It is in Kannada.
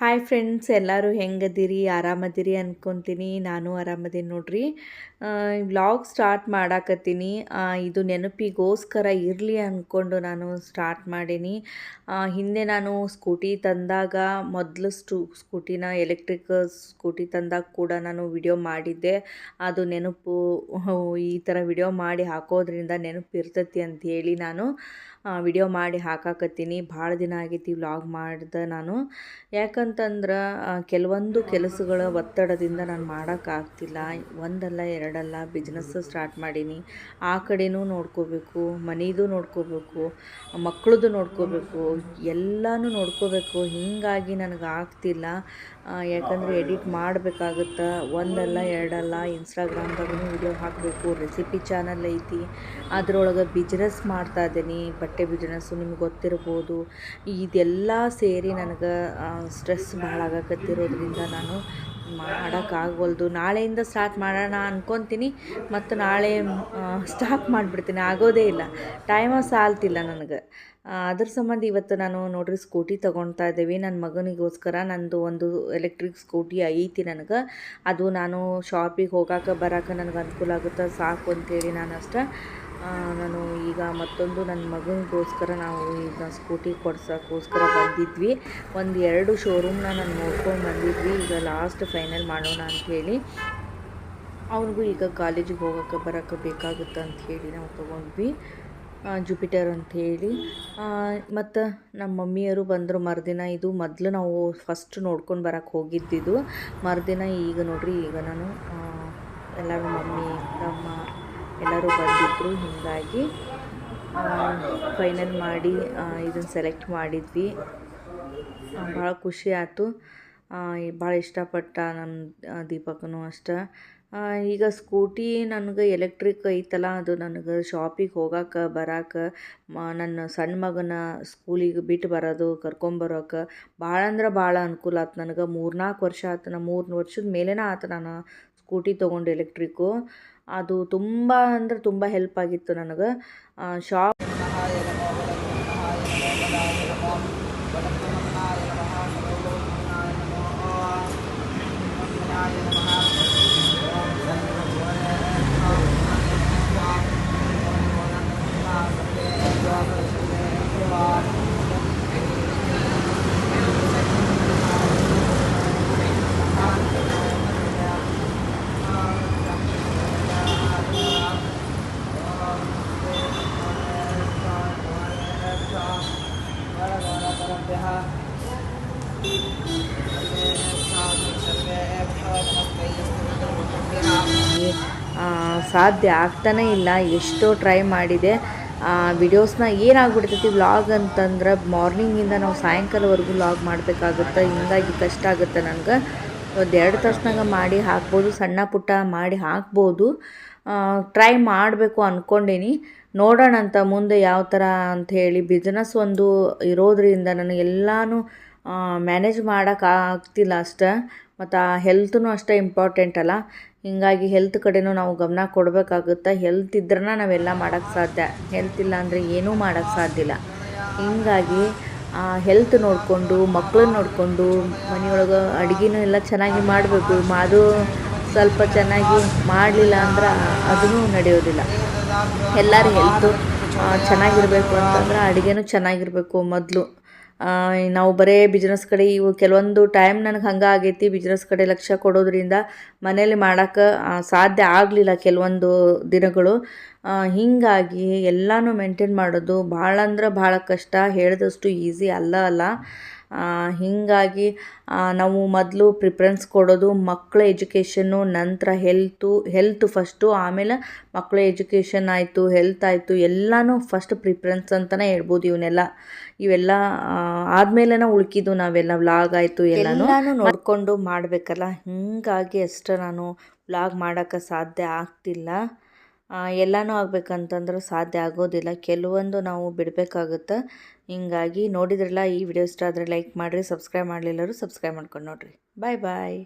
ಹಾಯ್ ಫ್ರೆಂಡ್ಸ್ ಎಲ್ಲರೂ ಹೆಂಗದಿರಿ? ಆರಾಮದಿರಿ ಅಂದ್ಕೊತೀನಿ ನಾನು ಆರಾಮದೀನಿ ನೋಡ್ರಿ. ವ್ಲಾಗ್ ಸ್ಟಾರ್ಟ್ ಮಾಡಾಕತ್ತೀನಿ. ಇದು ನೆನಪಿಗೋಸ್ಕರ ಇರಲಿ ಅಂದ್ಕೊಂಡು ನಾನು ಸ್ಟಾರ್ಟ್ ಮಾಡೀನಿ. ಹಿಂದೆ ನಾನು ಸ್ಕೂಟಿ ತಂದಾಗ ಮೊದಲು ಸ್ಟೂ ಸ್ಕೂಟಿನ ಎಲೆಕ್ಟ್ರಿಕ್ ಸ್ಕೂಟಿ ತಂದಾಗ ಕೂಡ ನಾನು ವಿಡಿಯೋ ಮಾಡಿದ್ದೆ. ಅದು ನೆನಪು, ಈ ಥರ ವಿಡಿಯೋ ಮಾಡಿ ಹಾಕೋದ್ರಿಂದ ನೆನಪು ಇರ್ತತಿ ಅಂತ ಹೇಳಿ ನಾನು ವಿಡಿಯೋ ಮಾಡಿ ಹಾಕಾಕತ್ತೀನಿ. ಭಾಳ ದಿನ ಆಗೈತಿ ವ್ಲಾಗ್ ಮಾಡ್ದೆ ನಾನು. ಯಾಕಂತಂದ್ರೆ ಕೆಲವೊಂದು ಕೆಲಸಗಳ ಒತ್ತಡದಿಂದ ನಾನು ಮಾಡೋಕ್ಕಾಗ್ತಿಲ್ಲ ಒಂದಲ್ಲ, ಎರಡಲ್ಲ ಬಿಸ್ನೆಸ್ ಸ್ಟಾರ್ಟ್ ಮಾಡೀನಿ. ಆ ಕಡೆನೂ ನೋಡ್ಕೋಬೇಕು ಮನೆಯದು ನೋಡ್ಕೋಬೇಕು ಮಕ್ಕಳದು ನೋಡ್ಕೋಬೇಕು, ಎಲ್ಲನೂ ನೋಡ್ಕೋಬೇಕು. ಹೀಗಾಗಿ ನನಗೆ ಆಗ್ತಿಲ್ಲ. ಯಾಕಂದರೆ ಎಡಿಟ್ ಮಾಡಬೇಕಾಗುತ್ತೆ. ಒಂದಲ್ಲ, ಎರಡಲ್ಲ ಇನ್ಸ್ಟಾಗ್ರಾಮ್ದಾಗೂ ವಿಡಿಯೋ ಹಾಕಬೇಕು. ರೆಸಿಪಿ ಚಾನಲ್ ಐತಿ. ಅದರೊಳಗೆ ಬಿಸ್ನೆಸ್ ಮಾಡ್ತಾ ಇದ್ದೀನಿ ಬಟ್ಟೆ ಬಿಸ್ನೆಸ್ಸು ನಿಮ್ಗೆ ಗೊತ್ತಿರ್ಬೋದು. ಇದೆಲ್ಲ ಸೇರಿ ನನಗೆ ಸ್ಟ್ರೆಸ್ ಭಾಳ ಆಗಕತ್ತಿರೋದ್ರಿಂದ ನಾನು ಮಾಡೋಕ್ಕಾಗವಲ್ದು. ನಾಳೆಯಿಂದ ಸ್ಟಾರ್ಟ್ ಮಾಡೋಣ ಅಂದ್ಕೊತೀನಿ ಮತ್ತು ನಾಳೆ ಸ್ಟಾಪ್ ಮಾಡಿಬಿಡ್ತೀನಿ. ಆಗೋದೇ ಇಲ್ಲ. ಟೈಮ ಸಾಲ್ತಿಲ್ಲ ನನಗೆ. ಅದ್ರ ಸಂಬಂಧ ಇವತ್ತು ನಾನು ನೋಡ್ರಿ ಸ್ಕೂಟಿ ತೊಗೊಳ್ತಾ ಇದ್ದೀವಿ. ನನ್ನ ಮಗನಿಗೋಸ್ಕರ ನಂದು ಒಂದು ಎಲೆಕ್ಟ್ರಿಕ್ ಸ್ಕೂಟಿ ಐತಿ ನನಗೆ. ಅದು ನಾನು ಶಾಪಿಗೆ ಹೋಗಾಕ ಬರೋಕೆ ನನಗೆ ಅನುಕೂಲ ಆಗುತ್ತೆ ಸಾಕು ಅಂತೇಳಿ ನಾನು ಅಷ್ಟೇ ನಾನು ಈಗ ಮತ್ತೊಂದು ನನ್ನ ಮಗನಿಗೋಸ್ಕರ ನಾವು ಈಗ ಸ್ಕೂಟಿ ಕೊಡ್ಸೋಕ್ಕೋಸ್ಕರ ಬಂದಿದ್ವಿ. ಒಂದು ಎರಡು ಶೋರೂಮ್ನ ನಾನು ನೋಡ್ಕೊಂಡು ಬಂದಿದ್ವಿ. ಈಗ ಲಾಸ್ಟ್ ಫೈನಲ್ ಮಾಡೋಣ ಅಂಥೇಳಿ ಅವ್ರಿಗೂ ಈಗ ಕಾಲೇಜಿಗೆ ಹೋಗೋಕ್ಕೆ ಬರೋಕ್ಕೆ ಬೇಕಾಗುತ್ತೆ ಅಂತ ಹೇಳಿ ನಾವು ತೊಗೊಂಡ್ವಿ. ಜುಪಿಟರ್ ಅಂತ ಹೇಳಿ. ಮತ್ತು ನಮ್ಮ ಮಮ್ಮಿಯರು ಬಂದರು ಮರುದಿನ. ಇದು ಮೊದಲು ನಾವು ಫಸ್ಟ್ ನೋಡ್ಕೊಂಡು ಬರೋಕ್ಕೆ ಹೋಗಿದ್ದಿದ್ದು. ಮರುದಿನ ಈಗ ನೋಡಿರಿ, ಈಗ ನಾನು ಎಲ್ಲರೂ ಮಮ್ಮಿ, ತಮ್ಮ ಎಲ್ಲರೂ ಬಂದಿದ್ದರು ಹೀಗಾಗಿ ಫೈನಲ್ ಮಾಡಿ ಇದನ್ನು ಸೆಲೆಕ್ಟ್ ಮಾಡಿದ್ವಿ. ಭಾಳ ಖುಷಿ ಆಯಿತು. ಭಾಳ ಇಷ್ಟಪಟ್ಟ ನಮ್ಮ ದೀಪಕನು ಅಷ್ಟೆ. ಈಗ ಸ್ಕೂಟಿ ನನಗೆ ಎಲೆಕ್ಟ್ರಿಕ್ ಐತಲ್ಲ, ಅದು ನನಗೆ ಶಾಪಿಗೆ ಹೋಗಕ್ಕೆ ಬರಕ್ಕೆ ಮ, ನನ್ನ ಸಣ್ಣ ಮಗನ ಸ್ಕೂಲಿಗೆ ಬಿಟ್ಟು ಬರೋದು ಕರ್ಕೊಂಬರೋಕೆ ಭಾಳ ಅಂದ್ರೆ ಭಾಳ ಅನುಕೂಲ ಆಯ್ತು ನನಗೆ. ಮೂರ್ನಾಲ್ಕು ವರ್ಷ ಆಯ್ತು ನಾ ಮೂರು ವರ್ಷದ ಮೇಲೇನ ಆಯ್ತು ನಾನು ಸ್ಕೂಟಿ ತೊಗೊಂಡು ಎಲೆಕ್ಟ್ರಿಕ್ಕು ಅದು ತುಂಬ ಅಂದ್ರೆ ತುಂಬ ಹೆಲ್ಪ್ ಆಗಿತ್ತು ನನಗೆ. ಶಾಪ್ ಸಾಧ್ಯ ಆಗ್ತಾನೇ ಇಲ್ಲ, ಎಷ್ಟೋ ಟ್ರೈ ಮಾಡಿದೆ. ವಿಡಿಯೋಸ್ನ ಏನಾಗ್ಬಿಡ್ತೈತಿ ವ್ಲಾಗ್ ಅಂತಂದ್ರೆ ಮಾರ್ನಿಂಗಿಂದ ನಾವು ಸಾಯಂಕಾಲವರೆಗೂ ವ್ಲಾಗ್ ಮಾಡಬೇಕಾಗುತ್ತೆ, ಹಿಂಗಾಗಿ ಕಷ್ಟ ಆಗುತ್ತೆ ನನಗೆ. ಒಂದು ಎರಡು ತಾಸ್ನಾಗ ಮಾಡಿ ಹಾಕ್ಬೋದು, ಸಣ್ಣ ಪುಟ್ಟ ಮಾಡಿ ಹಾಕ್ಬೋದು. ಟ್ರೈ ಮಾಡಬೇಕು ಅಂದ್ಕೊಂಡೀನಿ ನೋಡೋಣ ಅಂತ ಮುಂದೆ ಯಾವ ಥರ ಅಂತ ಹೇಳಿ ಬಿಸ್ನೆಸ್ ಒಂದು ಇರೋದ್ರಿಂದ ನನಗೆಲ್ಲನೂ ಮ್ಯಾನೇಜ್ ಮಾಡೋಕ್ಕಾಗ್ತಿಲ್ಲ ಅಷ್ಟೆ. ಮತ್ತು ಆ ಹೆಲ್ತ್ನೂ ಅಷ್ಟೇ ಇಂಪಾರ್ಟೆಂಟ್ ಅಲ್ಲ. ಹೀಗಾಗಿ ಹೆಲ್ತ್ ಕಡೆನೂ ನಾವು ಗಮನ ಕೊಡಬೇಕಾಗುತ್ತೆ. ಹೆಲ್ತ್ ಇದ್ರೇ ನಾವೆಲ್ಲ ಮಾಡೋಕ್ಕೆ ಸಾಧ್ಯ. ಹೆಲ್ತ್ ಇಲ್ಲ ಅಂದರೆ ಏನೂ ಮಾಡೋಕ್ಕೆ ಸಾಧ್ಯ ಇಲ್ಲ. ಹೀಗಾಗಿ ಹೆಲ್ತ್ ನೋಡಿಕೊಂಡು ಮಕ್ಕಳನ್ನ ನೋಡಿಕೊಂಡು, ಮನೆಯೊಳಗೆ ಅಡುಗೆನೂ ಎಲ್ಲ ಚೆನ್ನಾಗಿ ಮಾಡಬೇಕು. ಅದು ಸ್ವಲ್ಪ ಚೆನ್ನಾಗಿ ಮಾಡಲಿಲ್ಲ ಅಂದ್ರೆ ಅದೂ ನಡೆಯೋದಿಲ್ಲ. ಎಲ್ಲರ ಹೆಲ್ತು ಚೆನ್ನಾಗಿರಬೇಕು ಅಂತಂದ್ರೆ ಅಡುಗೆನೂ ಚೆನ್ನಾಗಿರಬೇಕು ಮೊದಲು. ನಾವು ಬರೇ ಬಿಸ್ನೆಸ್ ಕಡೆ ಇವು ಕೆಲವೊಂದು ಟೈಮ್ ನನಗೆ ಹಂಗೆ ಆಗೈತಿ ಬಿಸ್ನೆಸ್ ಕಡೆ ಲಕ್ಷ್ಯ ಕೊಡೋದ್ರಿಂದ ಮನೇಲಿ ಮಾಡೋಕೆ ಸಾಧ್ಯ ಆಗಲಿಲ್ಲ ಕೆಲವೊಂದು ದಿನಗಳು. ಹೀಗಾಗಿ ಎಲ್ಲನೂ ಮೇಂಟೈನ್ ಮಾಡೋದು ಭಾಳ ಅಂದ್ರೆ ಭಾಳ ಕಷ್ಟ ಹೇಳಿದಷ್ಟು ಈಸಿ ಅಲ್ಲ ಅಲ್ಲ. ಹೀಗಾಗಿ ನಾವು ಮೊದಲು ಪ್ರಿಫರೆನ್ಸ್ ಕೊಡೋದು ಮಕ್ಕಳ ಎಜುಕೇಷನ್ನು ನಂತರ ಹೆಲ್ತು ಹೆಲ್ತ್ ಫಸ್ಟು ಆಮೇಲೆ ಮಕ್ಕಳ ಎಜುಕೇಷನ್ ಆಯಿತು ಹೆಲ್ತ್ ಆಯಿತು ಎಲ್ಲನೂ ಫಸ್ಟ್ ಪ್ರಿಫರೆನ್ಸ್ ಅಂತಲೇ ಹೇಳ್ಬೋದು ಇವನ್ನೆಲ್ಲ. ಇವೆಲ್ಲ ಆದಮೇಲೆ ಉಳ್ಕಿದ್ದು ನಾವೆಲ್ಲ ವ್ಲಾಗ್ ಆಯಿತು ಎಲ್ಲನೂ. ನೋಡಿಕೊಂಡು ಮಾಡಬೇಕಲ್ಲ. ಹೀಗಾಗಿ ಅಷ್ಟೇ ನಾನು ವ್ಲಾಗ್ ಮಾಡೋಕ್ಕೆ ಸಾಧ್ಯ ಆಗ್ತಿಲ್ಲ. ಎಲ್ಲನೂ ಆಗ್ಬೇಕಂತಂದ್ರೆ ಸಾಧ್ಯ ಆಗೋದಿಲ್ಲ. ಕೆಲವೊಂದು ನಾವು ಬಿಡಬೇಕಾಗುತ್ತೆ. ಹಿಂಗಾಗಿ ನೋಡಿದ್ರಲ್ಲ ಈ ವಿಡಿಯೋ ಇಷ್ಟ ಆದರೆ ಲೈಕ್ ಮಾಡಿರಿ, ಸಬ್ಸ್ಕ್ರೈಬ್ ಮಾಡಲಿಲ್ಲರು ಸಬ್ಸ್ಕ್ರೈಬ್ ಮಾಡ್ಕೊಂಡು ನೋಡಿರಿ. ಬಾಯ್ ಬಾಯ್